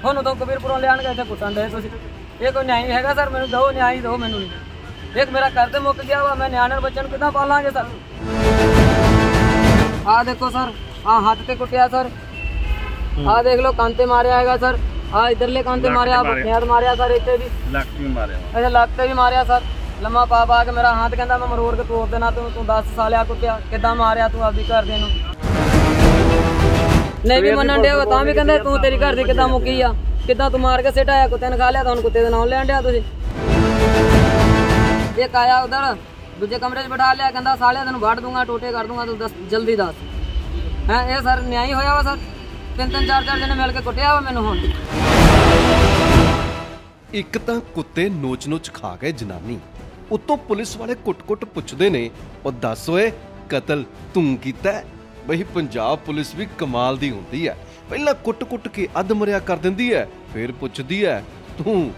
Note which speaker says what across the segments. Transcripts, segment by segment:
Speaker 1: ਤੁਹਾਨੂੰ ਤੋਂ ਕਬੀਰਪੁਰੋਂ ਲਿਆਣ ਕੇ ਇੱਥੇ ਕੁੱਟਣ ਦੇ ਤੁਸੀਂ। ਇਹ ਕੋਈ ਨਿਆਂ ਹੈਗਾ ਸਰ? ਮੈਨੂੰ ਦਿਓ ਨਿਆਂ ਦਿਓ ਮੈਨੂੰ। ਇੱਕ ਮੇਰਾ ਘਰ ਤੇ ਮੁੱਕ ਗਿਆ ਵਾ ਮੈਂ ਨਿਆਣੇ ਬੱਚਿਆਂ ਨੂੰ ਕਿੱਦਾਂ ਪਾਲਾਂਗੇ ਸਰ? ਆਹ ਦੇਖੋ ਸਰ ਆਹ ਹੱਥ ਤੇ ਕੁੱਟਿਆ ਸਰ। ਆਹ ਦੇਖ ਲਓ ਕੰਨ ਤੇ ਮਾਰਿਆ ਹੈਗਾ ਸਰ। ਆਹ ਇਧਰਲੇ ਕੰਨ ਤੇ ਮਾਰਿਆ ਬੁੱਧਿਆਂ ਤੇ ਮਾਰਿਆ ਸਰ ਇੱਥੇ ਵੀ।
Speaker 2: ਲੱਕ ਵੀ ਮਾਰਿਆ।
Speaker 1: ਇਹਦੇ ਲੱਕ ਤੇ ਵੀ ਮਾਰਿਆ ਸਰ। ਲੰਮਾ ਪਾ ਪਾ ਕੇ ਮੇਰਾ ਹੱਥ ਕਹਿੰਦਾ ਮੈਂ ਮਰੋੜ ਕੇ ਤੋੜ ਦੇਣਾ ਤੂੰ ਤੂੰ 10 ਸਾਲਿਆ ਕੁੱਟਿਆ। ਕਿੱਦਾਂ ਮਾਰਿਆ ਤੂੰ ਆਪਦੀ ਘਰ ਦੇ ਨੂੰ? ਨਹੀਂ ਵੀ ਮੰਨਣ ਡਿਆ ਤਾਂ ਵੀ ਕਹਿੰਦੇ ਤੂੰ ਤੇਰੀ ਘਰ ਦੀ ਕਿੱਦਾਂ ਮੁੱਕੀ ਆ? ਕਿੱਦਾਂ ਤੂੰ ਮਾਰ ਕੇ ਸਿਟਾਇਆ ਕੁੱਤੇ ਨੇ ਖਾ ਲਿਆ ਤਾਂ ਹੁਣ ਕੁੱਤੇ ਦੇ ਨਾਮ ਲੈਣ ਡਿਆ ਤੁਸੀਂ? ਇੱਕ ਆਇਆ ਉਧਰ ਦੂਜੇ ਕਮਰੇ 'ਚ ਬਿਠਾ ਲਿਆ ਕਹਿੰਦਾ ਸਾਲਿਆ ਤੈਨੂੰ ਵੱਢ ਦੂੰਗਾ ਟੋਟੇ ਕਰ ਦੂੰਗਾ ਤੂੰ ਦੱਸ ਜਲਦੀ ਦੱਸ। ਹੈ ਇਹ ਸਰ ਨਿਆਈ ਹੋਇਆ ਵਾ ਸਰ? ਤਿੰਨ ਤਿੰਨ ਚਾਰ ਚਾਰ ਜਣੇ ਮਿਲ ਕੇ ਕੁੱਟਿਆ ਵਾ ਮੈਨੂੰ ਹੁਣ।
Speaker 3: ਇੱਕ ਤਾਂ ਕੁੱਤੇ ਨੋਚ-ਨੋਚ ਖਾ ਗਏ ਜਨਾਨੀ। ਉੱਤੋਂ ਪੁਲਿਸ ਵਾਲੇ ਕੁੱਟ-ਕੁੱਟ ਪੁੱਛਦੇ ਨੇ ਉਹ ਦੱਸ ਓਏ ਕਤਲ ਤੂੰ ਕੀਤਾ ਹੈ?" ਬਈ ਪੰਜਾਬ ਪੁਲਿਸ ਵੀ ਕਮਾਲ ਦੀ ਹੁੰਦੀ ਹੈ ਪਹਿਲਾਂ ਕੁੱਟ-ਕੁੱਟ ਕੇ ਅੱਧ ਮਰਿਆ ਕਰ ਦਿੰਦੀ ਹੈ ਫਿਰ ਪੁੱਛਦੀ ਹੈ ਤੂੰ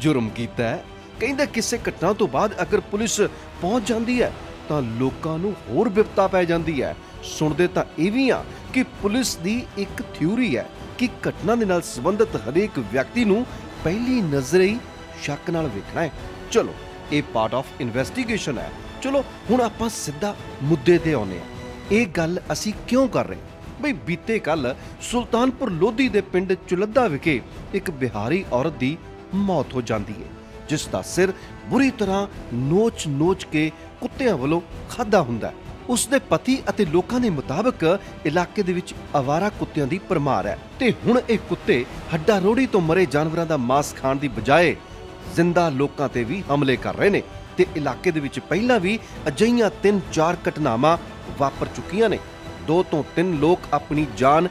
Speaker 3: ਜੁਰਮ ਕੀਤਾ ਹੈ ਕਹਿੰਦੇ, ਕਿਸੇ ਘਟਨਾ ਤੋਂ ਬਾਅਦ ਅਗਰ ਪੁਲਿਸ ਪਹੁੰਚ ਜਾਂਦੀ ਹੈ ਤਾਂ ਲੋਕਾਂ ਨੂੰ ਹੋਰ ਵਿਪਤਾ ਪੈ ਜਾਂਦੀ ਹੈ ਸੁਣਦੇ ਤਾਂ ਇਹ ਵੀ ਆ ਕਿ ਪੁਲਿਸ ਦੀ ਇੱਕ ਥਿਊਰੀ ਹੈ ਕਿ ਘਟਨਾ ਦੇ ਨਾਲ ਸੰਬੰਧਿਤ ਹਰੇਕ ਵਿਅਕਤੀ ਨੂੰ ਪਹਿਲੀ ਨਜ਼ਰੇ ਹੀ ਸ਼ੱਕ ਨਾਲ ਵੇਖਣਾ ਹੈ ਚਲੋ, ਇਹ ਪਾਰਟ ਆਫ ਇਨਵੈਸਟੀਗੇਸ਼ਨ ਹੈ ਚਲੋ, ਹੁਣ ਆਪਾਂ ਸਿੱਧਾ ਮੁੱਦੇ ਤੇ ਆਉਂਦੇ ਹਾਂ ਇਹ ਗੱਲ ਅਸੀਂ ਕਿਉਂ ਕਰ ਰਹੇ ਬਈ ਬੀਤੇ ਕੱਲ ਸੁਲਤਾਨਪੁਰ ਲੋਧੀ ਦੇ ਪਿੰਡ ਚੁਲੱਦਾ ਵਿਖੇ ਇੱਕ ਬਿਹਾਰੀ ਔਰਤ ਦੀ ਮੌਤ ਹੋ ਜਾਂਦੀ ਹੈ, ਜਿਸ ਦਾ ਸਿਰ ਬੁਰੀ ਤਰ੍ਹਾਂ ਨੋਚ-ਨੋਚ ਕੇ ਕੁੱਤਿਆਂ ਵੱਲੋਂ ਖਾਦਾ ਹੁੰਦਾ ਹੈ। ਉਸ ਦੇ ਪਤੀ ਅਤੇ ਲੋਕਾਂ ਦੇ ਮੁਤਾਬਕ ਇਲਾਕੇ ਦੇ ਵਿੱਚ ਆਵਾਰਾ ਕੁੱਤਿਆਂ ਦੀ ਪਰਮਾਰ ਹੈ ਤੇ ਹੁਣ ਇਹ ਕੁੱਤੇ ਹੱਡਾ ਰੋੜੀ ਤੋਂ ਮਰੇ ਜਾਨਵਰਾਂ ਦਾ ਮਾਸ ਖਾਣ ਦੀ ਬਜਾਏ ਜ਼ਿੰਦਾ ਲੋਕਾਂ ਤੇ ਵੀ ਹਮਲੇ ਕਰ ਰਹੇ ਨੇ ਤੇ ਇਲਾਕੇ ਦੇ ਵਿੱਚ ਪਹਿਲਾਂ ਵੀ ਅਜਈਆਂ ਤਿੰਨ ਚਾਰ ਘਟਨਾਵਾਂ ਵਾਪਰ ਚੁੱਕੀਆਂ ਨੇ। ਦੋ ਤੋਂ ਤਿੰਨ ਲੋਕ ਆਪਣੀ ਜਾਨ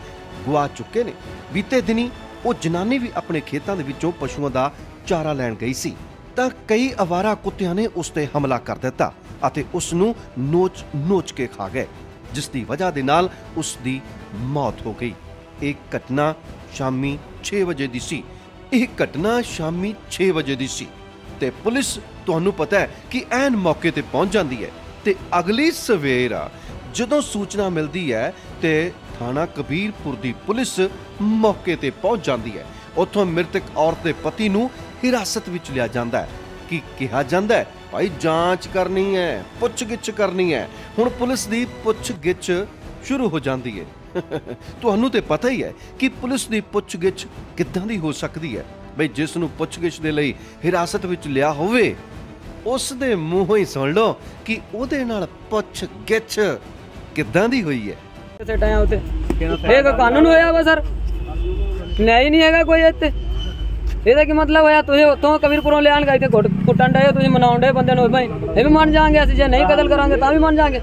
Speaker 3: ਗਵਾ ਚੁੱਕੇ ਨੇ। ਬੀਤੇ ਦਿਨੀ ਉਹ ਜਨਾਨੀ ਵੀ ਆਪਣੇ ਖੇਤਾਂ ਦੇ ਵਿੱਚੋਂ ਪਸ਼ੂਆਂ ਦਾ ਚਾਰਾ ਲੈਣ ਗਈ ਸੀ। ਤਾਂ ਕਈ ਅਵਾਰਾ ਕੁੱਤਿਆਂ ਨੇ ਉਸ ਤੇ ਹਮਲਾ ਕਰ ਦਿੱਤਾ ਅਤੇ ਉਸ ਨੂੰ ਨੋਚ-ਨੋਚ ਕੇ ਖਾ ਗਏ, ਜਿਸ ਦੀ ਵਜ੍ਹਾ ਦੇ ਨਾਲ ਉਸ ਦੀ ਮੌਤ ਹੋ ਗਈ। ਇਹ ਘਟਨਾ ਸ਼ਾਮੀ 6 ਵਜੇ ਦੀ ਸੀ। ਇਹ ਘਟਨਾ ਸ਼ਾਮੀ 6 ਵਜੇ ਦੀ ਸੀ ਤੇ ਪੁਲਿਸ ਤੁਹਾਨੂੰ ਪਤਾ ਹੈ ਕਿ ਐਨ ਮੌਕੇ ਤੇ ਪਹੁੰਚ ਜਾਂਦੀ ਹੈ ਤੇ ਅਗਲੀ ਸਵੇਰ ਜਦੋਂ ਸੂਚਨਾ ਮਿਲਦੀ ਹੈ ਤੇ ਥਾਣਾ ਕਬੀਰਪੁਰ ਦੀ ਪੁਲਿਸ ਮੌਕੇ ਤੇ ਪਹੁੰਚ ਜਾਂਦੀ ਹੈ। ਉੱਥੋਂ ਮ੍ਰਿਤਕ ਔਰਤ ਦੇ ਪਤੀ ਨੂੰ ਹਿਰਾਸਤ ਵਿੱਚ ਲਿਆ ਜਾਂਦਾ ਹੈ। ਕਿ ਕਿਹਾ ਜਾਂਦਾ ਹੈ? ਭਾਈ, ਜਾਂਚ ਕਰਨੀ ਹੈ, ਪੁੱਛਗਿੱਛ ਕਰਨੀ ਹੈ। ਹੁਣ ਪੁਲਿਸ ਦੀ ਪੁੱਛਗਿੱਛ ਸ਼ੁਰੂ ਹੋ ਜਾਂਦੀ ਹੈ। ਤੁਹਾਨੂੰ ਤੇ ਪਤਾ ਹੀ ਹੈ ਕਿ ਪੁਲਿਸ ਦੀ ਪੁੱਛਗਿੱਛ ਕਿੱਦਾਂ ਦੀ ਹੋ ਸਕਦੀ ਹੈ। ਬਈ ਜਿਸ ਨੂੰ ਪੁੱਛਗਿੱਛ ਦੇ ਲਈ ਹਿਰਾਸਤ ਵਿੱਚ ਲਿਆ ਹੋਵੇ, ਉਸ ਦੇ ਮੂੰਹੋਂ ਹੀ ਸੁਣ ਲਓ ਕਿ ਉਹਦੇ ਨਾਲ ਪੁੱਛਗਿੱਛ ਕਿੱਦਾਂ ਦੀ ਹੋਈ ਹੈ?
Speaker 1: ਸਿਟਾਇਆ ਉੱਤੇ ਇਹ ਕੋਈ ਕਾਨੂੰਨ ਹੋਇਆ ਵਾ ਸਰ। ਨਿਆਂ ਹੀ ਨਹੀਂ ਹੈਗਾ ਕੋਈ ਇੱਥੇ। ਇਹਦਾ ਕੀ ਮਤਲਬ ਹੋਇਆ? ਤੁਸੀਂ ਉੱਥੋਂ ਕਬੀਰਪੁਰੋਂ ਲਿਆਣ ਗਏ ਇੱਥੇ ਗੁੱਟ ਕੁੱਟਣ ਡਏ ਤੁਸੀਂ ਮਨਾਉਣ ਡਏ ਬੰਦੇ ਨੂੰ ਭਾਈ। ਇਹ ਵੀ ਮੰਨ ਜਾਾਂਗੇ ਅਸੀਂ ਜੇ ਨਹੀਂ ਕਤਲ ਕਰਾਂਗੇ ਤਾਂ ਵੀ ਮੰਨ ਜਾਾਂਗੇ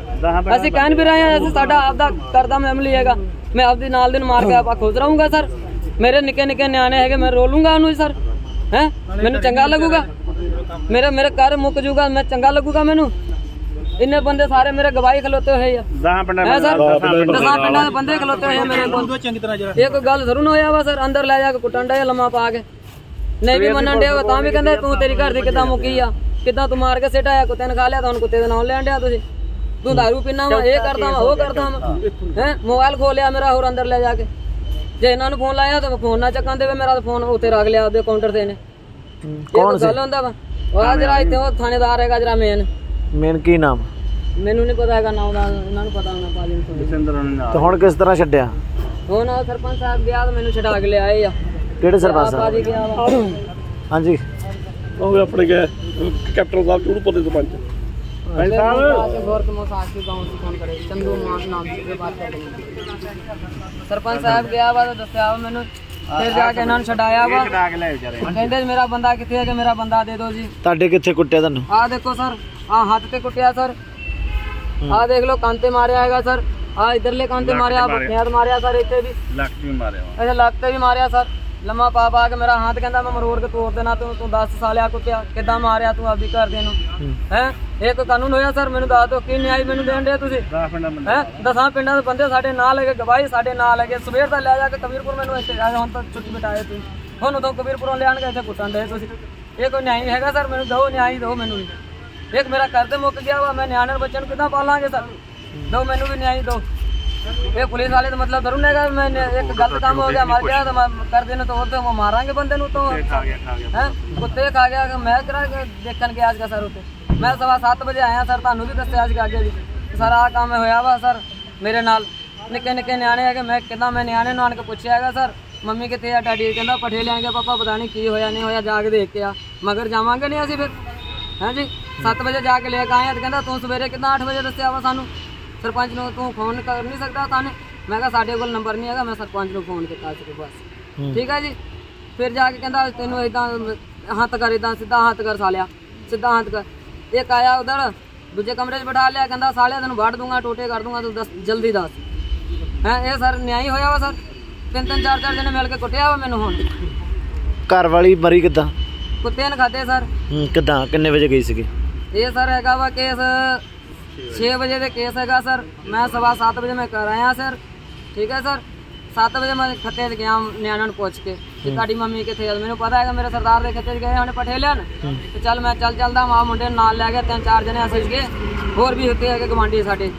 Speaker 1: ਅਸੀਂ ਕਹਿਣ ਵੀ ਰਹੇ ਹਾਂ ਅਸੀਂ ਸਾਡਾ ਆਪਦਾ ਕਰਦਾ ਮੈਮਲੀ ਹੈਗਾ। ਮੈਂ ਆਪਦੀ ਨਾਲ ਦਿਨ ਮਾਰ ਕੇ ਆਪਾ ਖੁਦ ਰਹੂੰਗਾ ਸਰ। ਮੇਰੇ ਨਿੱਕੇ ਨਿੱਕੇ ਨਿਆਣੇ ਹੈਗੇ ਮੈਂ ਰੋਲੂੰਗਾ ਉਹਨੂੰ ਸਰ। ਹੈ? ਮੈਨੂੰ ਚੰਗਾ ਲੱਗੂਗਾ। ਮੇਰਾ ਮੇਰੇ ਘਰ ਮੁੱਕ ਜੂਗਾ ਮੈਂ ਚੰਗਾ ਲੱਗੂਗਾ ਮੈਨੂੰ। ਇੰਨੇ ਬੰਦੇ ਸਾਰੇ ਮੇਰੇ ਗਵਾਹੀ ਖਲੋਤੇ ਹੋਏ ਆ।
Speaker 2: ਦਸਾਂ ਪਿੰਡਾਂ
Speaker 1: ਹੈ ਸਰ? ਦਸਾਂ ਪਿੰਡਾਂ ਦੇ ਬੰਦੇ ਖਲੋਤੇ ਹੋਏ ਆ ਮੇਰੇ ਕੋਲ।
Speaker 2: ਚੰਗੀ ਤਰ੍ਹਾਂ ਜਰਾ
Speaker 1: ਇਹ ਕੋਈ ਗੱਲ ਜ਼ਰੂਰ ਹੋਇਆ ਵਾ ਸਰ? ਅੰਦਰ ਲੈ ਜਾ ਕੇ ਕੁੱਟਣ ਡਿਆ ਲੰਮਾ ਪਾ ਕੇ। ਨਹੀਂ ਵੀ ਮੰਨਣ ਡਿਆ ਵਾ, ਤਾਂ ਵੀ ਕਹਿੰਦੇ ਤੂੰ ਤੇਰੀ ਘਰ ਦੀ ਕਿੱਦਾਂ ਮੁੱਕੀ ਆ? ਕਿੱਦਾਂ ਤੂੰ ਮਾਰ ਕੇ ਸਿਟਾਇਆ ਕੁੱਤੇ ਨੇ ਖਾ ਲਿਆ ਤਾਂ ਹੁਣ ਕੁੱਤੇ ਦੇ ਨਾਮ ਲੈਣ ਡਿਆ ਤੁਸੀਂ? ਤੂੰ ਦਾਰੂ ਪੀਣਾ ਵਾ ਇਹ ਕਰਦਾ ਵਾ ਉਹ ਕਰਦਾ ਵਾ। ਹੈ? ਮੋਬਾਈਲ ਖੋਲਿਆ ਮੇਰਾ ਹੋਰ ਅੰਦਰ ਲੈ ਜਾ ਕੇ। ਜੇ ਇਹਨਾਂ ਨੂੰ ਫੋਨ ਲਾਇਆ ਤਾਂ ਫੋਨ ਨਾ ਚੱਕਾਂ ਦੇਵੇ ਮੇਰਾ ਤਾਂ ਫੋਨ ਉੱਤੇ ਰੱਖ ਲਿਆ ਉਹਦੇ ਕਾਊਂਟਰ ਤੇ ਨੇ ਕੌਣ ਗੱਲ ਹੁੰਦਾ ਵਾ। ਉਹ ਆ ਜਿਹੜਾ ਇੱਥੇ ਉਹ ਥਾਣੇਦਾਰ ਹੈਗਾ ਜਿਹੜਾ ਮੇਨ
Speaker 4: ਮੇਨ ਕੀ ਨਾਮ?
Speaker 1: ਮੈਨੂੰ ਨਹੀਂ ਪਤਾ ਹੈਗਾ ਨਾਮ ਦਾ ਉਹਨਾਂ ਨੂੰ ਪਤਾ ਹੋਣਾ ਪਾਲੀ ਨੂੰ
Speaker 2: ਜਸਿੰਦਰ ਉਹਨਾਂ ਨਾਲ।
Speaker 4: ਤੇ ਹੁਣ ਕਿਸ ਤਰ੍ਹਾਂ ਛੱਡਿਆ?
Speaker 1: ਹੁਣ ਆ ਸਰਪੰਚ ਸਾਹਿਬ ਵਿਆਹ ਮੈਨੂੰ ਛਡਾ ਕੇ ਲਿਆਏ ਆ।
Speaker 4: ਕਿਹੜੇ ਸਰਪੰਚ ਸਾਹਿਬ? ਹਾਂਜੀ।
Speaker 5: ਉਹ ਆਪਣੇ ਗਏ ਕੈਪਟਨ ਸਾਹਿਬ ਚੂੜੂ ਪੱਤੇ ਸਰਪੰਚ।
Speaker 1: ਸਰਪੰਚ ਸਾਹਿਬ ਗਿਆ ਵਾ ਦੱਸਿਆ ਮੈਨੂੰ ਫਿਰ ਜਾ ਕੇ ਇਹਨਾਂ ਨੂੰ ਛਡਾਇਆ ਵਾ।
Speaker 2: ਕਢਾ ਕੇ ਲੈ ਵਿਚਾਰੇ।
Speaker 1: ਕਹਿੰਦੇ ਜੀ ਮੇਰਾ ਬੰਦਾ ਕਿੱਥੇ ਹੈ ਕਿ ਮੇਰਾ ਬੰਦਾ ਦੇ ਦਿਓ ਜੀ।
Speaker 4: ਤੁਹਾਡੇ ਕਿੱਥੇ ਕੁੱਟਿਆ ਤੁਹਾਨੂੰ?
Speaker 1: ਆਹ ਦੇਖੋ ਸਰ ਆਹ ਹੱਥ ਤੇ ਕੁੱਟਿਆ ਸਰ। ਆਹ ਦੇਖ ਲਓ ਕੰਨ ਤੇ ਮਾਰਿਆ ਹੈਗਾ ਸਰ। ਆਹ ਇਧਰਲੇ ਕੰਨ ਤੇ ਮਾਰਿਆ ਬੁੱਧਿਆਂ ਤੇ ਮਾਰਿਆ ਸਰ ਇੱਥੇ ਵੀ।
Speaker 2: ਲੱਕ ਵੀ ਮਾਰਿਆ ਵਾ।
Speaker 1: ਇਹਦੇ ਲੱਕ ਤੇ ਵੀ ਮਾਰਿਆ ਸਰ। ਲੰਮਾ ਪਾ ਪਾ ਕੇ ਮੇਰਾ ਹੱਥ ਕਹਿੰਦਾ ਮੈਂ ਮਰੋੜ ਕੇ ਤੋੜ ਦੇਣਾ ਤੂੰ ਤੂੰ 10 ਸਾਲਿਆ ਕੁੱਤਿਆ ਕਿੱਦਾਂ ਮਾਰਿਆ ਤੂੰ ਆਪਦੀ ਘਰ ਦੇ ਨੂੰ? ਹੈ। ਇਹ ਕੋਈ ਕਾਨੂੰਨ ਹੋਇਆ ਸਰ ਮੈਨੂੰ ਦੱਸ ਦਿਓ ਕੀ ਨਿਆਈ ਮੈਨੂੰ ਦੇਣ ਦੇ ਤੁਸੀਂ?
Speaker 2: ਦਸਾਂ ਪਿੰਡਾਂ ਬੰਦੇ
Speaker 1: ਹੈ? ਦਸਾਂ ਪਿੰਡਾਂ ਦੇ ਬੰਦੇ ਸਾਡੇ ਨਾਲ ਹੈਗੇ ਗਵਾਹੀ ਸਾਡੇ ਨਾਲ ਹੈਗੇ। ਸਵੇਰ ਦਾ ਲੈ ਜਾ ਕੇ ਕਬੀਰਪੁਰ ਮੈਨੂੰ ਇੱਥੇ ਆ ਹੁਣ ਤਾਂ ਛੁੱਟੀ ਬਿਟਾਏ ਤੁਸੀਂ। ਹੁਣ ਉਦੋਂ ਕਬੀਰਪੁਰੋਂ ਲਿਆਣ ਕੇ ਇੱਥੇ ਕੁੱਟਣ ਦੇ ਤੁਸੀਂ। ਇਹ ਕੋਈ ਨਿਆਂ ਹੈਗਾ ਸਰ? ਮੈਨੂੰ ਦਿਓ ਨਿਆਂ ਦਿਓ ਮੈਨੂੰ ਵੀ। ਇੱਕ ਮੇਰਾ ਘਰ ਤੇ ਮੁੱਕ ਗਿਆ ਵਾ ਮੈਂ ਨਿਆਣੇ ਬੱਚਿਆਂ ਨੂੰ ਕਿੱਦਾਂ ਪਾਲਾਂਗੇ ਸਰ? ਦਿਓ ਮੈਨੂੰ ਵੀ ਨਿਆਂ ਦਿਓ ਇਹ ਪੁਲਿਸ ਵਾਲੇ ਤਾਂ ਮਤਲਬ ਜ਼ਰੂਰ ਨੇਗਾ ਮੈਂ ਇੱਕ ਗਲਤ ਕੰਮ ਹੋ ਗਿਆ ਮਰ ਗਿਆ ਤਾਂ ਮੈਂ ਕਰ ਦੇਣਾ ਤਾਂ ਉਹ ਤੇ ਮਾਰਾਂਗੇ ਬੰਦੇ ਨੂੰ ਤਾਂ। ਹੈ? ਕੁੱਤੇ ਖਾ ਗਿਆ ਕਿ ਮੈਂ ਕਿਹੜਾ ਕਿ ਦੇਖਣ ਗਿਆ ਅੱਜ ਸਰ ਉੱਤੇ ਮੈਂ ਸਵਾ 7 ਵਜੇ ਆਇਆ ਸਰ ਤੁਹਾਨੂੰ ਵੀ ਦੱਸਿਆ ਸੀ ਅੱਗੇ ਜੀ ਸਰ ਆਹ ਕੰਮ ਹੋਇਆ ਵਾ ਸਰ ਮੇਰੇ ਨਾਲ। ਨਿੱਕੇ ਨਿੱਕੇ ਨਿਆਣੇ ਹੈਗੇ ਮੈਂ ਕਿਦਾਂ ਮੈਂ ਨਿਆਣੇ ਨੂੰ ਆਣ ਕੇ ਪੁੱਛਿਆ ਹੈਗਾ ਸਰ ਮੰਮੀ ਕਿੱਥੇ ਆ ਡੈਡੀ ਕਹਿੰਦਾ ਪਠੇ ਲਿਆਂਗੇ ਪਾਪਾ ਪਤਾ ਨਹੀਂ ਕੀ ਹੋਇਆ ਨਹੀਂ ਹੋਇਆ ਜਾ ਕੇ ਦੇਖ ਕੇ ਆ। ਮਗਰ ਜਾਵਾਂਗੇ ਨਹੀਂ ਅਸੀਂ ਫਿਰ? ਹੈਂ ਜੀ? 7 ਵਜੇ ਜਾ ਕੇ ਲੈ ਕੇ ਆਏ ਆ ਤੇ ਕਹਿੰਦਾ ਤੂੰ ਸਵੇਰੇ ਕਿਦਾਂ 8 ਵਜੇ ਦੱਸਿਆ ਵਾ ਸਾਨੂੰ? ਸਰਪੰਚ ਨੂੰ ਤੂੰ ਫੋਨ ਕਰ ਨਹੀਂ ਸਕਦਾ ਤਾਨੇ ਮੈਂ ਕਿਹਾ ਸਾਡੇ ਕੋਲ ਨੰਬਰ ਨਹੀਂ ਹੈਗਾ ਮੈਂ ਸਰਪੰਚ ਨੂੰ ਫੋਨ ਕੀਤਾ ਸੀ ਬਸ। ਠੀਕ ਹੈ ਜੀ? ਫਿਰ ਜਾ ਕੇ ਕਹਿੰਦਾ ਤੈਨੂੰ ਇਦਾਂ ਹੱਥ ਕਰ ਇਦਾਂ ਸਿੱਧਾ ਹੱਥ ਕਰ ਸਾਲਿਆ ਸਿੱਧਾ ਹੱਥ ਕਰ। ਇੱਕ ਆਇਆ ਉਧਰ ਦੂਜੇ ਕਮਰੇ 'ਚ ਬਿਠਾ ਲਿਆ ਕਹਿੰਦਾ ਸਾਲਿਆ ਤੈਨੂੰ ਵੱਢ ਦੂੰਗਾ ਟੋਟੇ ਕਰ ਦੂੰਗਾ ਤੂੰ ਦੱਸ ਜਲਦੀ ਦੱਸ। ਹੈ ਇਹ ਸਰ ਨਿਆਈ ਹੋਇਆ ਵਾ ਸਰ? ਤਿੰਨ ਤਿੰਨ ਚਾਰ ਚਾਰ ਜਣੇ ਮਿਲ ਕੇ ਕੁੱਟਿਆ ਵਾ ਮੈਨੂੰ ਹੁਣ।
Speaker 4: ਘਰ ਵਾਲੀ ਮਰੀ ਕਿੱਦਾਂ?
Speaker 1: ਕੁੱਤੇ ਨੇ ਖਾਦੇ ਸਰ।
Speaker 4: ਕਿੱਦਾਂ? ਕਿੰਨੇ ਵਜੇ ਗਈ ਸੀਗੀ?
Speaker 1: ਇਹ ਸਰ ਹੈਗਾ ਵਾ ਕੇਸ 6 ਵਜੇ ਦੇ ਕੇਸ ਹੈਗਾ ਸਰ। ਮੈਂ ਸਵਾ 7 ਵਜੇ ਮੈਂ ਕਰ ਆਇਆ ਸਰ। ਠੀਕ ਹੈ ਸਰ? 7 ਵਜੇ ਮੈਂ ਖੱਤੇ 'ਚ ਗਿਆ ਨਿਆਣਿਆਂ ਨੂੰ ਪੁੱਛ ਕੇ ਕਿ ਤੁਹਾਡੀ ਮੰਮੀ ਕਿੱਥੇ ਆ? ਮੈਨੂੰ ਪਤਾ ਹੈਗਾ ਮੇਰੇ ਸਰਦਾਰ ਦੇ ਖੱਤੇ 'ਚ ਗਏ ਉਹਨੇ ਪਠੇ ਲੈਣ ਤੇ ਚੱਲ ਮੈਂ ਚੱਲ ਚੱਲਦਾ ਮਾਂ ਮੁੰਡੇ ਨੂੰ ਨਾਲ ਲੈ ਗਿਆ ਤਿੰਨ ਚਾਰ ਜਣੇ ਅਸੀਂ ਸੀਗੇ ਹੋਰ ਵੀ ਉੱਤੇ ਹੈਗੇ ਗਵਾਂਢੀ ਸਾਡੇ।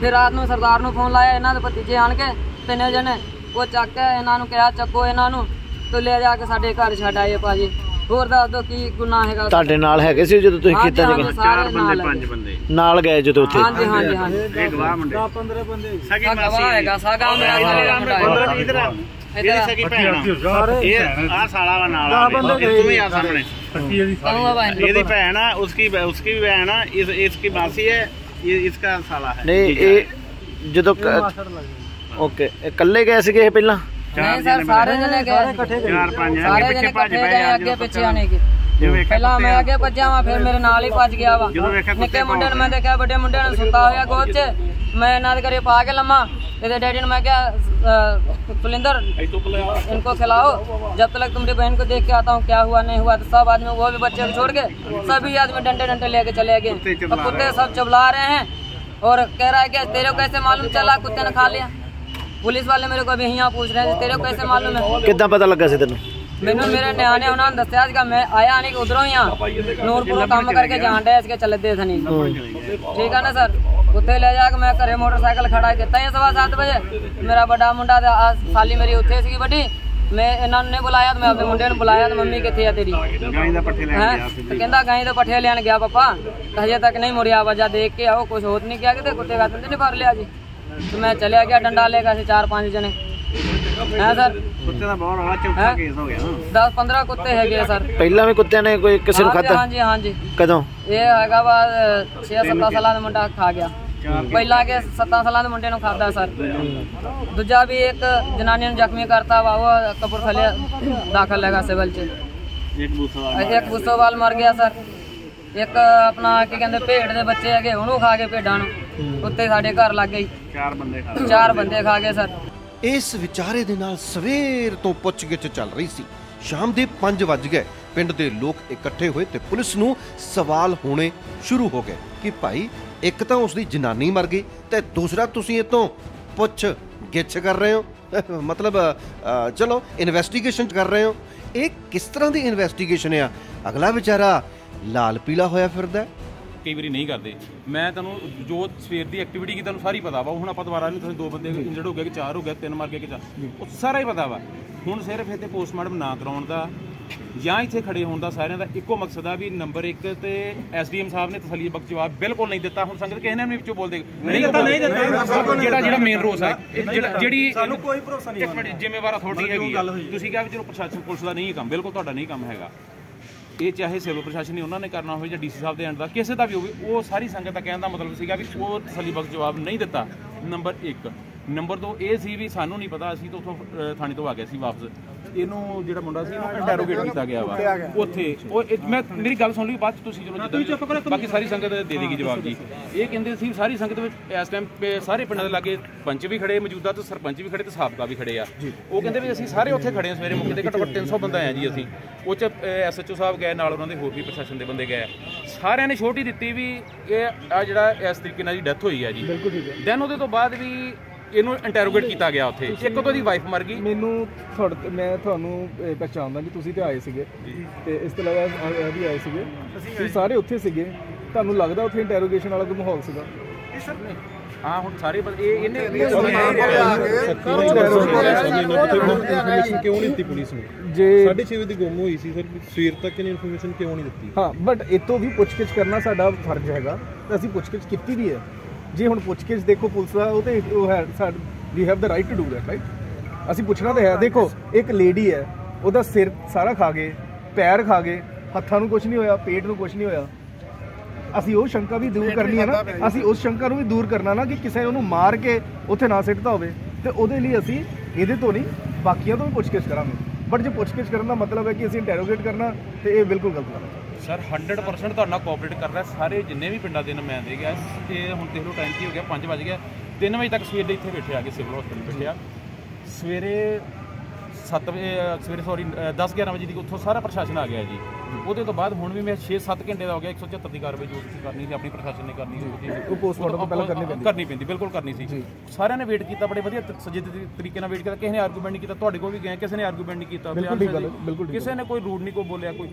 Speaker 1: ਫਿਰ ਰਾਤ ਨੂੰ ਸਰਦਾਰ ਨੂੰ ਫੋਨ ਲਾਇਆ ਇਹਨਾਂ ਦੇ ਭਤੀਜੇ ਆਣ ਕੇ ਤਿੰਨੇ ਜਣੇ। ਉਹ ਚੱਕ ਕੇ ਇਹਨਾਂ ਨੂੰ ਕਿਹਾ ਚੱਕੋ ਇਹਨਾਂ ਨੂੰ। ਤੇ ਲੈ ਜਾ ਕੇ ਸਾਡੇ ਘਰ ਛੱਡ ਆਏ ਭਾਜੀ। ਹੋਰ ਦੱਸ ਦੋ ਕੀ ਗੁਨਾਹ ਹੈਗਾ
Speaker 4: ਤੁਹਾਡੇ ਨਾਲ ਹੈਗੇ ਸੀ ਜਦੋਂ ਤੁਸੀਂ ਕੀਤਾ
Speaker 1: ਜਗਾ
Speaker 4: ਚਾਰ
Speaker 1: ਬੰਦੇ ਪੰਜ ਬੰਦੇ।
Speaker 4: ਨਾਲ ਗਏ ਜਦੋਂ ਉੱਥੇ?
Speaker 1: ਹਾਂਜੀ ਹਾਂਜੀ ਹਾਂਜੀ। ਇਹ ਗਵਾਹ ਮੁੰਡੇ। 10 15 ਬੰਦੇ ਸਗੀ ਮਾਸੀ। ਹੈਗਾ ਸਾਗਾ ਮੇਰਾ ਮੁੰਡਾ
Speaker 2: ਇਧਰ
Speaker 1: ਇਹਦੀ
Speaker 2: ਸਗੀ ਭੈਣ ਇਹ ਆ ਸਾਲਾ ਵਾ ਨਾਲ ਆ ਤੂੰ ਵੀ ਆ ਸਾਹਮਣੇ। ਇਹਦੀ ਭੈਣ ਆ ਉਸकी ਉਸकी भी बहन है इस इसकी मासी है ये इसका साला है
Speaker 4: नहीं ये ਜਦੋਂ ओके ਇਕੱਲੇ ਗਏ ਸੀਗੇ ਇਹ ਪਹਿਲਾਂ?
Speaker 1: नहीं सर सारे जने गए
Speaker 2: ਚਾਰ ਪੰਜ ਹੈ
Speaker 1: सारे
Speaker 2: ਪਿੱਛੇ
Speaker 1: जने
Speaker 2: ਭੱਜ
Speaker 1: इकट्ठे
Speaker 2: ਪਏ
Speaker 1: गए
Speaker 2: ਆ
Speaker 1: आगे पीछे आने की
Speaker 2: ਜਦੋਂ ਵੇਖਿਆ
Speaker 1: ਪਹਿਲਾਂ ਮੈਂ ਅੱਗੇ ਭੱਜਿਆ ਵਾਂ ਫਿਰ ਮੇਰੇ ਨਾਲ ਹੀ ਭੱਜ ਗਿਆ ਵਾ
Speaker 2: ਜਦੋਂ ਵੇਖਿਆ
Speaker 1: ਨਿੱਕੇ ਮੁੰਡੇ ਨੂੰ ਮੈਂ ਦੇਖਿਆ ਵੱਡੇ ਮੁੰਡੇ ਨੂੰ ਸੁੱਤਾ ਹੋਇਆ ਗੋਦ 'ਚ ਮੈਂ ਇਹਨਾਂ ਦੇ ਘਰੇ ਪਾ ਕੇ ਲੰਮਾ ਇਹਦੇ ਡੈਡੀ ਨੂੰ ਮੈਂ ਕਿਹਾ अ, पुलिंदर इनको खिलाओ जब तक तुम्हारी बहन को देख के आता हूँ क्या हुआ नहीं हुआ तो सब आदमी वो भी बच्चे को छोड़ के सभी आदमी डंडे डंडे लेके चले गए और कुत्ते सब चबला रहे हैं और कह रहा है कि तेरे को कैसे मालूम चला कुत्ते ने खा लिया ਪੁਲਿਸ ਵਾਲੇ ਮੇਰੇ ਕੋਲ ਵੀ ਹਾਂ ਪੁੱਛ ਰਹੇ ਸੀ ਤੇਰੇ ਕੋ ਐਸੇ ਮਾਲੂਮ ਹੈ
Speaker 4: ਕਿੱਦਾਂ ਪਤਾ ਲੱਗਾ ਸੀ ਤੈਨੂੰ?
Speaker 1: ਮੈਨੂੰ ਮੇਰੇ ਨਿਆਣੇ ਉਹਨਾਂ ਨੇ ਦੱਸਿਆ ਸੀਗਾ ਮੈਂ ਆਇਆ ਨਹੀਂ ਉਧਰੋਂ ਹੀ ਆ। ਨੂਰਪੁਰ ਕੰਮ ਕਰਕੇ ਜਾਣ ਡਿਆ ਸੀਗਾ ਚੱਲਦੇ ਸਨੀ ਠੀਕ ਆ ਨਾ ਸਰ? ਉੱਥੇ ਲੈ ਜਾ ਕੇ ਮੈਂ ਘਰੇ ਮੋਟਰਸਾਈਕਲ ਖੜਾ ਕੀਤਾ ਹੀ ਸਵਾ 7 ਵਜੇ। ਮੇਰਾ ਵੱਡਾ ਮੁੰਡਾ ਤੇ ਸਾਲੀ ਮੇਰੀ ਉੱਥੇ ਸੀਗੀ ਵੱਡੀ। ਮੈਂ ਇਹਨਾਂ ਨੂੰ ਨਹੀਂ ਬੁਲਾਇਆ ਤੇ ਮੈਂ ਆਪਣੇ ਮੁੰਡੇ ਨੂੰ ਬੁਲਾਇਆ ਤੇ ਮੰਮੀ ਕਿੱਥੇ ਆ ਤੇਰੀ?
Speaker 2: ਗਾਈ ਦਾ ਪੱਠੇ
Speaker 1: ਲੈਣ
Speaker 2: ਗਿਆ
Speaker 1: ਤੇ ਕਹਿੰਦਾ ਗਾਈ ਦੇ ਪੱਠੇ ਲੈਣ ਗਿਆ ਪਾਪਾ। ਹਜੇ ਤੱਕ ਨਹੀਂ ਮੁੜਿਆ ਆਵਾਜ਼ਾ ਦੇਖ ਕੇ ਆਓ ਕੁਝ ਹੋਤ ਨਹੀਂ ਕਿਹਾ ਕਿਤੇ ਕੁੱਤੇ ਗਾਤਨ ਨਹੀਂ ਫੜ ਲਿਆ ਜੀ। ਤੇ ਮੈਂ ਚਲਿਆ ਗਿਆ ਡੰਡਾ ਲੈ ਕੇ ਅਸੀਂ ਚਾਰ ਪੰਜ ਜਣੇ। ਹੈ ਸਰ?
Speaker 2: ਕੁੱਤੇ ਦਾ ਬਹੁਤ ਰੌਲਾ ਚੌਥਾ
Speaker 1: ਹੈਂ?
Speaker 2: ਕੇਸ ਹੋ ਗਿਆ
Speaker 1: 10 15 ਕੁੱਤੇ ਹੈਗੇ ਆ ਸਰ।
Speaker 4: ਪਹਿਲਾਂ ਵੀ ਕੁੱਤਿਆਂ ਨੇ ਕੋਈ ਕਿਸੇ ਨੂੰ ਖਾਧਾ?
Speaker 1: ਹਾਂਜੀ ਹਾਂਜੀ।
Speaker 4: ਕਦੋਂ?
Speaker 1: ਇਹ ਹੈਗਾ ਵਾ 6-7 ਸਾਲਾਂ ਦਾ ਮੁੰਡਾ ਖਾ ਗਿਆ। ਪਹਿਲਾਂ ਕੇ 7 ਸਾਲਾਂ ਦੇ ਮੁੰਡੇ ਨੂੰ ਖਾਦਾ ਸਰ। ਦੂਜਾ ਵੀ ਇੱਕ ਜਨਾਨੀ ਨੂੰ ਜ਼ਖਮੀ ਕਰਤਾ ਵਾ ਉਹ ਕਪੂਰਥਲੇ ਦਾਖਲ ਹੈਗਾ ਸਿਵਲ ਚ।
Speaker 2: ਇੱਕ ਬੂਸਾ
Speaker 1: ਇੱਕ ਬੁੱਸੋਵਾਲ ਮਰ ਗਿਆ ਸਰ। ਇੱਕ ਆਪਣਾ ਕੀ ਕਹਿੰਦੇ ਭੇਡ ਦੇ ਬੱਚੇ ਹੈਗੇ ਉਹਨੂੰ ਖਾ ਕੇ ਭੇਡਾਂ ਨੂੰ। ਉੱਤੇ ਸਾਡੇ ਘਰ ਲੱਗ ਗਈ
Speaker 2: ਚਾਰ ਬੰਦੇ ਖਾ
Speaker 1: ਚਾਰ ਬੰਦੇ ਖਾ ਗਏ ਸਰ।
Speaker 3: ਇਸ ਵਿਚਾਰੇ ਦੇ ਨਾਲ ਸਵੇਰ ਤੋਂ ਪੁੱਛਗਿੱਛ ਚੱਲ ਰਹੀ ਸੀ। ਸ਼ਾਮ ਦੇ 5 ਵੱਜ ਗਏ। ਪਿੰਡ ਦੇ ਲੋਕ ਇਕੱਠੇ ਹੋਏ ਤੇ ਪੁਲਿਸ ਨੂੰ ਸਵਾਲ ਹੋਣੇ ਸ਼ੁਰੂ ਹੋ ਗਏ ਕਿ ਭਾਈ ਇੱਕ ਤਾਂ ਉਸ ਦੀ ਜਨਾਨੀ ਮਰ ਗਈ ਤੇ ਦੂਸਰਾ ਤੁਸੀਂ ਇਹ ਤੋਂ ਪੁੱਛ ਗਿੱਛ ਕਰ ਰਹੇ ਹੋ? ਮਤਲਬ ਚਲੋ ਇਨਵੈਸਟੀਗੇਸ਼ਨ ਕਰ ਰਹੇ ਹੋ। ਇਹ ਕਿਸ ਤਰ੍ਹਾਂ ਦੀ ਇਨਵੈਸਟੀਗੇਸ਼ਨ ਆ? ਅਗਲਾ ਵਿਚਾਰਾ ਲਾਲ ਪੀਲਾ ਹੋਇਆ ਫਿਰਦਾ।
Speaker 6: ਕਈ ਵਾਰੀ ਨਹੀਂ ਕਰਦੇ। ਮੈਂ ਤੁਹਾਨੂੰ ਜੋ ਸਵੇਰ ਦੀ ਐਕਟੀਵਿਟੀ ਕੀ ਤੁਹਾਨੂੰ ਸਾਰੀ ਪਤਾ ਵਾ ਹੁਣ ਆਪਾਂ ਦੁਬਾਰਾ ਨਹੀਂ ਤੁਸੀਂ ਦੋ ਬੰਦੇ ਇੰਜਰਡ ਹੋ ਗਏ ਕਿ ਚਾਰ ਹੋ ਗਏ ਤਿੰਨ ਮਰ ਗਏ ਕਿ ਚਾਰ। ਉਹ ਸਾਰਾ ਹੀ ਪਤਾ ਵਾ। ਹੁਣ ਸਿਰਫ ਇੱਥੇ ਪੋਸਟਮਾਰਟਮ ਨਾ ਕਰਾਉਣ ਦਾ ਜਾਂ ਇੱਥੇ ਖੜੇ ਹੋਣ ਦਾ ਸਾਰਿਆਂ ਦਾ ਇੱਕੋ ਮਕਸਦ ਆ ਵੀ ਨੰਬਰ 1 ਤੇ ਐਸਡੀਐਮ ਸਾਹਿਬ ਨੇ ਤਸਲੀ ਬਖਸ਼ ਜਵਾਬ ਬਿਲਕੁਲ ਨਹੀਂ ਦਿੱਤਾ। ਹੁਣ ਸੰਗਤ ਕਿਸੇ ਨੇ ਵੀ ਵਿੱਚੋਂ ਬੋਲਦੇ ਨਹੀਂ ਦਿੱਤਾ ਨਹੀਂ ਦਿੱਤਾ। ਜਿਹੜਾ ਜਿਹੜਾ ਮੇਨ ਰੋਸ ਹੈ ਜਿਹੜਾ- ਸਾਨੂੰ ਕੋਈ ਭਰੋਸਾ ਨਹੀਂ ਇੱਕ ਮਿੰਟ ਜ਼ਿੰਮੇਵਾਰ ਅਥਾਰਟੀ ਹੈਗੀ। ਤੁਸੀਂ ਕਿਹਾ ਵੀ ਚਲੋ ਪ੍ਰਸ਼ਾਸਨ ਪੁਲਿਸ ਦਾ ਨਹੀਂ ਕੰਮ ਬਿਲਕੁਲ ਤੁਹਾਡਾ ਨਹੀਂ ਕੰਮ ਹੈਗਾ। ਇਹ ਚਾਹੇ ਸਿਵਲ ਪ੍ਰਸ਼ਾਸਨ ਨੇ ਉਹਨਾਂ ਨੇ ਕਰਨਾ ਹੋਵੇ ਜਾਂ ਡੀਸੀ ਸਾਹਿਬ ਦੇ ਐਂਡ ਦਾ, ਕਿਸੇ ਦਾ ਵੀ ਹੋਵੇ, ਉਹ ਸਾਰੀ ਸੰਗਤ ਦਾ ਕਹਿਣ ਦਾ ਮਤਲਬ ਸੀਗਾ ਵੀ ਉਹ ਤਸੱਲੀ ਜਵਾਬ ਨਹੀਂ ਦਿੱਤਾ। ਨੰਬਰ 1 ਨੰਬਰ 2 ਇਹ ਸੀ ਵੀ ਸਾਨੂੰ ਨਹੀਂ ਪਤਾ, ਅਸੀਂ ਤਾਂ ਉੱਥੋਂ ਥਾਣੇ ਤੋਂ ਆ ਗਏ ਸੀ ਵਾਪਸ। ਇਹਨੂੰ ਜਿਹੜਾ ਮੁੰਡਾ ਸੀ ਇਹਨੂੰ ਇੰਟਰੋਗੇਟ ਕੀਤਾ ਗਿਆ ਵਾ। ਉੱਥੇ। ਉਹ ਇਹ- ਮੈਂ ਮੇਰੀ ਗੱਲ ਸੁਣ ਲਈ ਬਾਅਦ ਚ ਤੁਸੀਂ ਚਲੋ ਜਿੱਦਾਂ ਬਾਕੀ ਸਾਰੀ ਸੰਗਤ ਦੇ ਦੇਗੀ ਜਵਾਬ ਜੀ। ਇਹ ਕਹਿੰਦੇ ਸੀ ਸਾਰੀ ਸੰਗਤ ਵਿੱਚ ਇਸ ਟਾਈਮ ਸਾਰੇ ਪਿੰਡਾਂ ਦੇ ਲਾਗੇ ਪੰਚ ਵੀ ਖੜੇ ਮੌਜੂਦਾ ਤੇ ਸਰਪੰਚ ਵੀ ਖੜੇ ਤੇ ਸਾਬਕਾ ਵੀ ਖੜੇ ਆ। ਉਹ ਕਹਿੰਦੇ ਵੀ ਅਸੀਂ ਸਾਰੇ ਉੱਥੇ ਖੜੇ ਆ ਸਵੇਰੇ ਮੁੱਕੇ ਤੇ ਘੱਟੋ ਘੱਟ 300 ਬੰਦਾ ਆ ਜੀ ਅਸੀਂ। ਉਹ ਚ ਐਸਐਚਓ ਸਾਹਿਬ ਗਏ ਨਾਲ ਉਹਨਾਂ ਦੇ ਹੋਰ ਵੀ ਪ੍ਰਸ਼ਾਸਨ ਦੇ ਬੰਦੇ ਗਏ। ਸਾਰਿਆਂ ਨੇ ਛੋਟੀ ਦਿੱਤੀ ਵੀ ਇਹ ਆ ਜਿਹੜਾ ਇਸ ਤਰੀਕੇ ਨਾਲ ਦੀ ਡੈਥ ਹੋਈ ਆ ਜੀ। ਬਿਲਕੁਲ ਠੀਕ ਹੈ। ਦੈਨ ਉਹਦੇ ਤੋਂ ਬਾਅਦ ਵੀ ਇਹਨੂੰ ਇੰਟਰੋਗੇਟ ਕੀਤਾ ਗਿਆ ਉੱਥੇ ਇੱਕ ਤੋਂ ਦੀ ਵਾਈਫ ਮਰ ਗਈ
Speaker 7: ਮੈਨੂੰ ਤੁਹਾਡੇ ਮੈਂ ਤੁਹਾਨੂੰ ਪਹਿਚਾਣਦਾ ਨਹੀਂ ਤੁਸੀਂ ਤੇ ਆਏ ਸੀਗੇ ਤੇ ਇਸ ਤੋਂ ਇਲਾਵਾ ਇਹ ਵੀ ਆਏ ਸੀਗੇ ਤੁਸੀਂ ਸਾਰੇ ਉੱਥੇ ਸੀਗੇ ਤੁਹਾਨੂੰ ਲੱਗਦਾ ਉੱਥੇ ਇੰਟਰੋਗੇਸ਼ਨ ਵਾਲਾ ਕੋਈ ਮਾਹੌਲ ਸੀਗਾ
Speaker 6: ਆ ਹੁਣ ਸਾਰੇ ਇਹ ਇਹਨੇ
Speaker 7: ਇਨਫੋਰਮੇਸ਼ਨ ਕਿਉਂ ਨਹੀਂ ਦਿੱਤੀ ਪੁਲਿਸ ਨੂੰ ਜੇ 6:30 ਵਜੇ ਦੀ ਗੁੰਮ ਹੋਈ ਸੀ ਸਰ ਸਵੇਰ ਤੱਕ ਇਹਨੇ ਇਨਫੋਰਮੇਸ਼ਨ ਕਿਉਂ ਨਹੀਂ ਦਿੱਤੀ ਹਾਂ ਬਟ ਇਤੋਂ ਵੀ ਪੁੱਛਗਿੱਛ ਕਰਨਾ ਸਾਡਾ ਫਰਜ਼ ਹੈਗਾ ਤੇ ਅਸੀਂ ਪੁੱਛਗਿੱਛ ਕੀਤੀ ਵੀ ਹੈ ਜੇ ਹੁਣ ਪੁੱਛਗਿੱਛ ਦੇਖੋ ਪੁਲਿਸ ਦਾ ਉਹ ਤੇ ਉਹ ਹੈ we have the right to do that right ਅਸੀਂ ਪੁੱਛਣਾ ਤਾਂ ਹੈ ਦੇਖੋ ਇੱਕ ਲੇਡੀ ਹੈ ਉਹਦਾ ਸਿਰ ਸਾਰਾ ਖਾ ਗਏ ਪੈਰ ਖਾ ਗਏ ਹੱਥਾਂ ਨੂੰ ਕੁਝ ਨਹੀਂ ਹੋਇਆ ਪੇਟ ਨੂੰ ਕੁਝ ਨਹੀਂ ਹੋਇਆ। ਅਸੀਂ ਉਹ ਸ਼ੰਕਾ ਵੀ ਦੂਰ ਕਰਨੀ ਹੈ ਨਾ ਅਸੀਂ ਉਸ ਸ਼ੰਕਾ ਨੂੰ ਵੀ ਦੂਰ ਕਰਨਾ ਨਾ ਕਿ ਕਿਸੇ ਉਹਨੂੰ ਮਾਰ ਕੇ ਉੱਥੇ ਨਾ ਸਿੱਟਦਾ ਹੋਵੇ। ਤੇ ਉਹਦੇ ਲਈ ਅਸੀਂ ਇਹਦੇ ਤੋਂ ਨਹੀਂ ਬਾਕੀਆਂ ਤੋਂ ਵੀ ਪੁੱਛਗਿੱਛ ਕਰਾਂਗੇ। ਬਟ ਜੇ ਪੁੱਛਗਿੱਛ ਕਰਨ ਦਾ ਮਤਲਬ ਹੈ ਕਿ ਅਸੀਂ ਇੰਟਰੋਗੇਟ ਕਰਨਾ ਤੇ ਇਹ ਬਿਲਕੁਲ ਗਲਤ ਗੱਲ ਹੈ।
Speaker 6: ਸਰ 100% ਤੁਹਾਡੇ ਨਾਲ ਕੋਆਪਰੇਟ ਕਰ ਰਿਹਾ। ਸਾਰੇ ਜਿੰਨੇ ਵੀ ਪਿੰਡਾਂ ਦੇ ਨੁਮਾਇੰਦੇ ਗਿਆ ਇਹ ਹੁਣ ਦੇਖ ਲਓ ਟਾਈਮ ਕੀ ਹੋ ਗਿਆ 5 ਵਜ ਗਿਆ 3 ਵਜੇ ਤੱਕ ਸਵੇਰ ਦੇ ਇੱਥੇ ਬੈਠੇ ਆ ਕੇ ਸਿਵਲ ਹਸਪੀਟਲ ਬੈਠੇ ਆ। ਸਵੇਰੇ 7 ਵਜੇ ਸਵੇਰੇ ਸੌਰੀ 10 11 ਵਜੇ ਦੀ ਉੱਥੋਂ ਸਾਰਾ ਪ੍ਰਸ਼ਾਸਨ ਆ ਗਿਆ ਜੀ। ਉਹਦੇ ਤੋਂ ਬਾਅਦ ਹੁਣ ਵੀ ਮੈਂ 6-7 ਘੰਟੇ ਦਾ ਹੋ ਗਿਆ 174 ਦੀ ਕਾਰਵਾਈ ਜੋ ਤੁਸੀਂ ਕਰਨੀ ਸੀ ਆਪਣੀ ਪ੍ਰਸ਼ਾਸਨ ਨੇ ਕਰਨੀ ਸੀ।
Speaker 7: ਉਹ postmortem ਤੋਂ ਪਹਿਲਾਂ ਕਰਨੀ ਪੈਂਦੀ।
Speaker 6: ਕਰਨੀ ਪੈਂਦੀ ਬਿਲਕੁਲ ਕਰਨੀ ਸੀ। ਸਾਰਿਆਂ ਨੇ ਵੇਟ ਕੀਤਾ ਬੜੇ ਵਧੀਆ ਸਜੇ ਤਰੀ- ਤਰੀਕੇ ਨਾਲ ਵੇਟ ਕੀਤਾ। ਕਿਸੇ ਨੇ ਆਰਗੂਮੈਂਟ ਨਹੀਂ ਕੀਤਾ ਤੁਹਾਡੇ ਕੋਲ ਵੀ ਗਏ ਕਿਸੇ ਨੇ ਆਰਗੂਮੈਂਟ ਨਹੀਂ ਕੀਤਾ।
Speaker 7: ਬਿਲਕੁਲ
Speaker 6: ਕਿਸੇ ਨੇ ਕੋਈ ਰੂਡ ਨਹੀਂ ਕੋ ਬੋਲਿਆ ਕੋਈ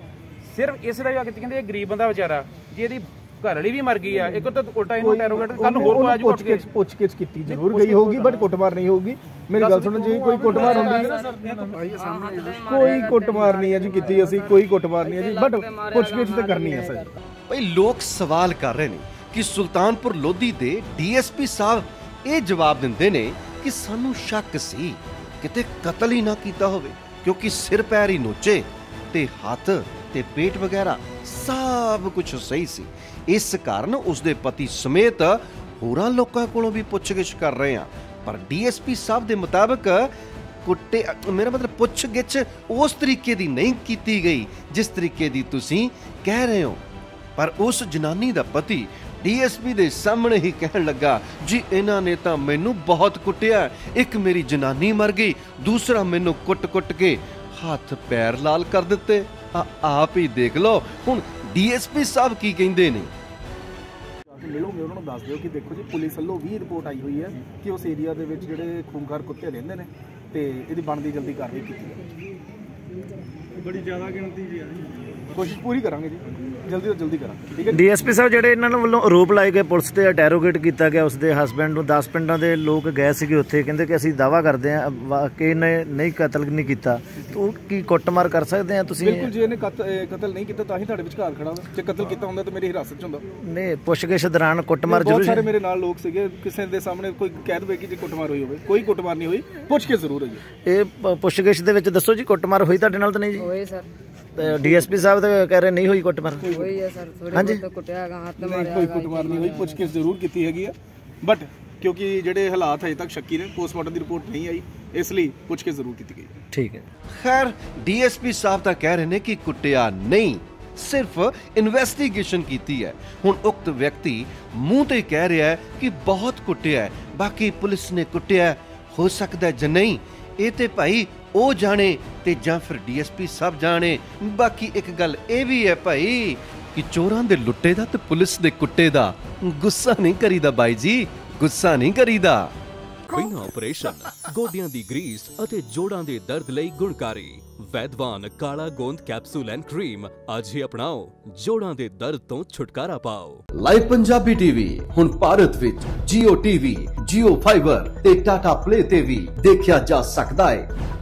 Speaker 6: ਸਿਰਫ ਇਸ ਲਈ ਆ ਕੇ ਕਹਿੰਦੇ ਇਹ ਗਰੀਬ ਬੰਦਾ ਵਿਚਾਰਾ ਜੇ ਇਹਦੀ ਘਰ ਵਾਲੀ ਵੀ ਮਰ ਗਈ ਆ ਇੱਕ ਤਾਂ ਉਲਟਾ ਇਹਨੂੰ ਟੈਰੋਗੇਟ ਕੱਲ ਹੋਰ ਕੋਈ ਆਜੂ ਉੱਠ ਕੇ।
Speaker 7: ਪੁੱਛਗਿੱਛ ਪੁੱਛਗਿੱਛ ਕੀਤੀ ਜ਼ਰੂਰ ਗਈ ਹੋਊਗੀ ਬਟ ਕੁੱਟਮਾਰ ਨਹੀਂ ਹੋਊਗੀ। ਮੇਰੀ ਗੱਲ ਸੁਣੋ ਜੀ ਕੋਈ ਕੁੱਟਮਾਰ ਹੁੰਦੀ ਕੋਈ ਕੁੱਟਮਾਰ ਨਹੀਂ ਹੈ ਜੀ ਕੀਤੀ ਅਸੀਂ ਕੋਈ ਕੁੱਟਮਾਰ ਨਹੀਂ ਹੈ ਜੀ ਬਟ ਪੁੱਛਗਿੱਛ ਤੇ ਕਰਨੀ ਹੈ ਸਰ।
Speaker 3: ਭਈ ਲੋਕ ਸਵਾਲ ਕਰ ਰਹੇ ਨੇ ਕਿ ਸੁਲਤਾਨਪੁਰ ਲੋਧੀ ਦੇ ਡੀਐਸਪੀ ਸਾਹਿਬ ਇਹ ਜਵਾਬ ਦਿੰਦੇ ਨੇ ਕਿ ਸਾਨੂੰ ਸ਼ੱਕ ਸੀ ਕਿਤੇ ਕਤਲ ਹੀ ਨਾ ਕੀਤਾ ਹੋਵੇ ਕਿਉਂਕਿ ਸਿਰ ਪੈਰ ਹੀ ਨੋਚੇ ਤੇ ਹੱਥ ਤੇ ਪੇਟ ਵਗੈਰਾ ਸਭ ਕੁਝ ਸਹੀ ਸੀ। ਇਸ ਕਾਰਨ ਉਸ ਦੇ ਪਤੀ ਸਮੇਤ ਹੋਰਾਂ ਲੋਕਾਂ ਕੋਲੋਂ ਵੀ ਪੁੱਛਗਿੱਛ ਕਰ ਰਹੇ ਹਾਂ। ਪਰ ਡੀਐਸਪੀ ਸਾਹਿਬ ਦੇ ਮੁਤਾਬਕ ਕੁੱਟੇ, ਮੇਰਾ ਮਤਲਬ ਪੁੱਛਗਿੱਛ ਉਸ ਤਰੀਕੇ ਦੀ ਨਹੀਂ ਕੀਤੀ ਗਈ, ਜਿਸ ਤਰੀਕੇ ਦੀ ਤੁਸੀਂ ਕਹਿ ਰਹੇ ਹੋ। ਪਰ ਉਸ ਜਨਾਨੀ ਦਾ ਪਤੀ ਡੀਐਸਪੀ ਦੇ ਸਾਹਮਣੇ ਹੀ ਕਹਿਣ ਲੱਗਾ, ਜੀ, ਇਹਨਾਂ ਨੇ ਤਾਂ ਮੈਨੂੰ ਬਹੁਤ ਕੁੱਟਿਆ। ਇੱਕ ਮੇਰੀ ਜਨਾਨੀ ਮਰ ਗਈ, ਦੂਸਰਾ ਮੈਨੂੰ ਕੁੱਟ-ਕੁੱਟ ਕੇ ਹੱਥ ਪੈਰ ਲਾਲ ਕਰ ਦਿੱਤੇ। ਆਪ ਹੀ ਦੇਖ ਲਓ। ਹੁਣ ਡੀਐਸਪੀ ਸਾਹਿਬ ਕੀ ਕਹਿੰਦੇ ਨੇ?
Speaker 7: ਮਿਲੋਗੇ ਉਹਨਾਂ ਨੂੰ ਦੱਸ ਦਿਓ ਕਿ ਦੇਖੋ ਜੀ ਪੁਲਿਸ ਵੱਲੋਂ ਵੀ ਰਿਪੋਰਟ ਆਈ ਹੋਈ ਹੈ ਕਿ ਉਸ ਏਰੀਆ ਦੇ ਵਿੱਚ ਜਿਹੜੇ ਖੂੰਖਾਰ ਕੁੱਤੇ ਰਹਿੰਦੇ ਨੇ ਤੇ ਇਹਦੀ ਬਣਦੀ ਜਲਦੀ ਕਾਰਵਾਈ ਕੀਤੀ ਜਾਵੇ। ਬੜੀ ਜ਼ਿਆਦਾ ਗਿਣਤੀ ਜੀ ਕੋਸ਼ਿਸ਼ ਪੂਰੀ ਕਰਾਂਗੇ ਜੀ। ਜਲਦੀ ਤੋਂ ਜਲਦੀ ਕਰਾਂਗੇ ਠੀਕ ਹੈ ਜੀ?
Speaker 4: ਡੀਐਸਪੀ ਸਾਹਿਬ ਜਿਹੜੇ ਇਹਨਾਂ ਨੂੰ ਵੱਲੋਂ ਆਰੋਪ ਲਾਏ ਗਏ ਪੁਲਿਸ ਤੇ ਇੰਟਰੋਗੇਟ ਕੀਤਾ ਗਿਆ ਉਸਦੇ ਹਸਬੰਡ ਨੂੰ 10 ਪਿੰਡਾਂ ਦੇ ਲੋਕ ਗਏ ਸੀਗੇ ਉੱਥੇ ਕਹਿੰਦੇ ਕਿ ਅਸੀਂ ਦਾਵਾ ਕਰਦੇ ਹਾਂ ਵਾਕਈ ਨੇ ਨਹੀਂ ਕਤਲ ਨਹੀਂ ਕੀਤਾ। ਤਾਂ ਉਹ ਕੀ ਕੁੱਟਮਾਰ ਕਰ ਸਕਦੇ ਆ ਤੁਸੀਂ?
Speaker 7: ਬਿਲਕੁਲ ਜੀ ਇਹਨੇ ਕਤ- ਇਹ ਕਤਲ ਨਹੀਂ ਕੀਤਾ ਤਾਂ ਹੀ ਤੁਹਾਡੇ ਵਿਚਕਾਰ ਖੜਾ ਵਾ। ਜੇ ਕਤਲ ਕੀਤਾ ਹੁੰਦਾ ਤਾਂ ਮੇਰੀ ਹਿਰਾਸਤ 'ਚ ਹੁੰਦਾ।
Speaker 4: ਨੇ ਪੁੱਛਗਿੱਛ ਦੌਰਾਨ ਕੁੱਟਮਾਰ
Speaker 7: ਬਹੁਤ
Speaker 4: ਜ਼ਰੂਰ
Speaker 7: ਸਾਰੇ ਮੇਰੇ ਨਾਲ ਲੋਕ ਸੀਗੇ ਕਿਸੇ ਦੇ ਸਾਹਮਣੇ ਕੋਈ ਕਹਿ ਦਵੇ ਕਿ ਜੇ ਕੁੱਟਮਾਰ ਹੋਈ ਹੋਵੇ। ਕੋਈ ਕੁੱਟਮਾਰ ਨਹੀਂ ਹੋਈ ਪੁੱਛ ਕੇ ਜ਼ਰੂਰ ਹੋਈ ਹੈ।
Speaker 4: ਇਹ ਪ- ਪੁੱਛਗਿੱਛ ਦੇ ਵਿੱਚ ਦੱਸੋ ਜੀ ਕੁੱਟਮਾਰ ਹੋਈ ਤੁਹਾਡੇ ਨਾਲ ਤਾਂ ਨਹੀਂ ਜੀ?
Speaker 1: ਹੋਏ ਸਰ।
Speaker 4: ਡੀਐਸਪੀ ਸਾਹਿਬ ਤਾਂ ਕਹਿ ਰਹੇ ਨਹੀਂ ਹੋਈ ਕੁੱਟਮਾਰ
Speaker 1: ਹੋਈ ਹੈ ਸਰ ਥੋੜੇ। ਬਹੁਤ ਕੁੱਟਿਆ ਹੈਗਾ ਹੱਥ ਮਾਰਿਆ
Speaker 7: ਕੋਈ ਕੁੱਟਮਾਰ ਨਹੀਂ ਹੋਈ ਪੁੱਛ ਕੇ ਜ਼ਰੂਰ ਕੀਤੀ ਹੈਗੀ ਆ। ਬਟ ਕਿਉਂਕਿ ਜਿਹੜੇ ਹਾਲਾਤ ਹਜੇ ਤੱਕ ਸ਼ੱਕੀ ਨੇ ਪੋਸਟਮਾਰਟਮ ਦੀ ਰਿਪੋਰਟ ਨਹੀਂ ਆਈ ਇਸ ਲਈ ਪੁੱਛ ਕੇ ਜ਼ਰੂਰ ਕੀਤੀ ਗਈ
Speaker 4: ਠੀਕ ਹੈ।
Speaker 3: ਖੈਰ ਡੀਐਸਪੀ ਸਾਹਿਬ ਤਾਂ ਕਹਿ ਰਹੇ ਨੇ ਕਿ ਕੁੱਟਿਆ ਨਹੀਂ ਸਿਰਫ ਇਨਵੈਸਟੀਗੇਸ਼ਨ ਕੀਤੀ ਹੈ। ਹੁਣ ਉਕਤ ਵਿਅਕਤੀ ਮੂੰਹ ਤੇ ਕਹਿ ਰਿਹਾ ਹੈ ਕਿ ਬਹੁਤ ਕੁੱਟਿਆ ਹੈ ਬਾਕੀ ਪੁਲਿਸ ਨੇ ਕੁੱਟਿਆ ਹੈ। ਹੋ ਸਕਦਾ ਹੈ ਜਾਂ ਨਹੀਂ ਇਹ ਤੇ ਭਾਈ ਉਹ ਜਾਣੇ ਤੇ ਜਾਂ ਫਿਰ ਡੀਐਸਪੀ ਸਾਹਿਬ ਜਾਣੇ। ਬਾਕੀ ਇੱਕ ਗੱਲ ਇਹ ਵੀ ਹੈ ਭਾਈ ਕਿ ਚੋਰਾਂ ਦੇ ਲੁੱਟੇ ਦਾ ਤੇ ਪੁਲਿਸ ਦੇ ਕੁੱਟੇ ਦਾ ਗੁੱਸਾ ਨਹੀਂ ਕਰੀਦਾ ਬਾਈ ਜੀ ਗੁੱਸਾ ਨਹੀਂ ਕਰੀਦਾ।
Speaker 8: ਬਿਨਾਂ ਆਪਰੇਸ਼ਨ ਗੋਡਿਆਂ ਦੀ ਗਰੀਸ ਅਤੇ ਜੋੜਾਂ ਦੇ ਦਰਦ ਲਈ ਗੁਣਕਾਰੀ। ਵੈਦਵਾਨ ਕਾਲਾ ਗੋਂਦ ਕੈਪਸੂਲ ਐਂਡ ਕਰੀਮ ਅੱਜ ਹੀ ਅਪਣਾਓ ਜੋੜਾਂ ਦੇ ਦਰਦ ਤੋਂ ਛੁਟਕਾਰਾ ਪਾਓ।
Speaker 3: ਲਾਈਵ ਪੰਜਾਬੀ ਟੀਵੀ ਹੁਣ ਭਾਰਤ ਵਿੱਚ Jio TV, Jio Fiber ਤੇ Tata Play ਤੇ ਵੀ ਦੇਖਿਆ ਜਾ ਸਕਦਾ ਹੈ।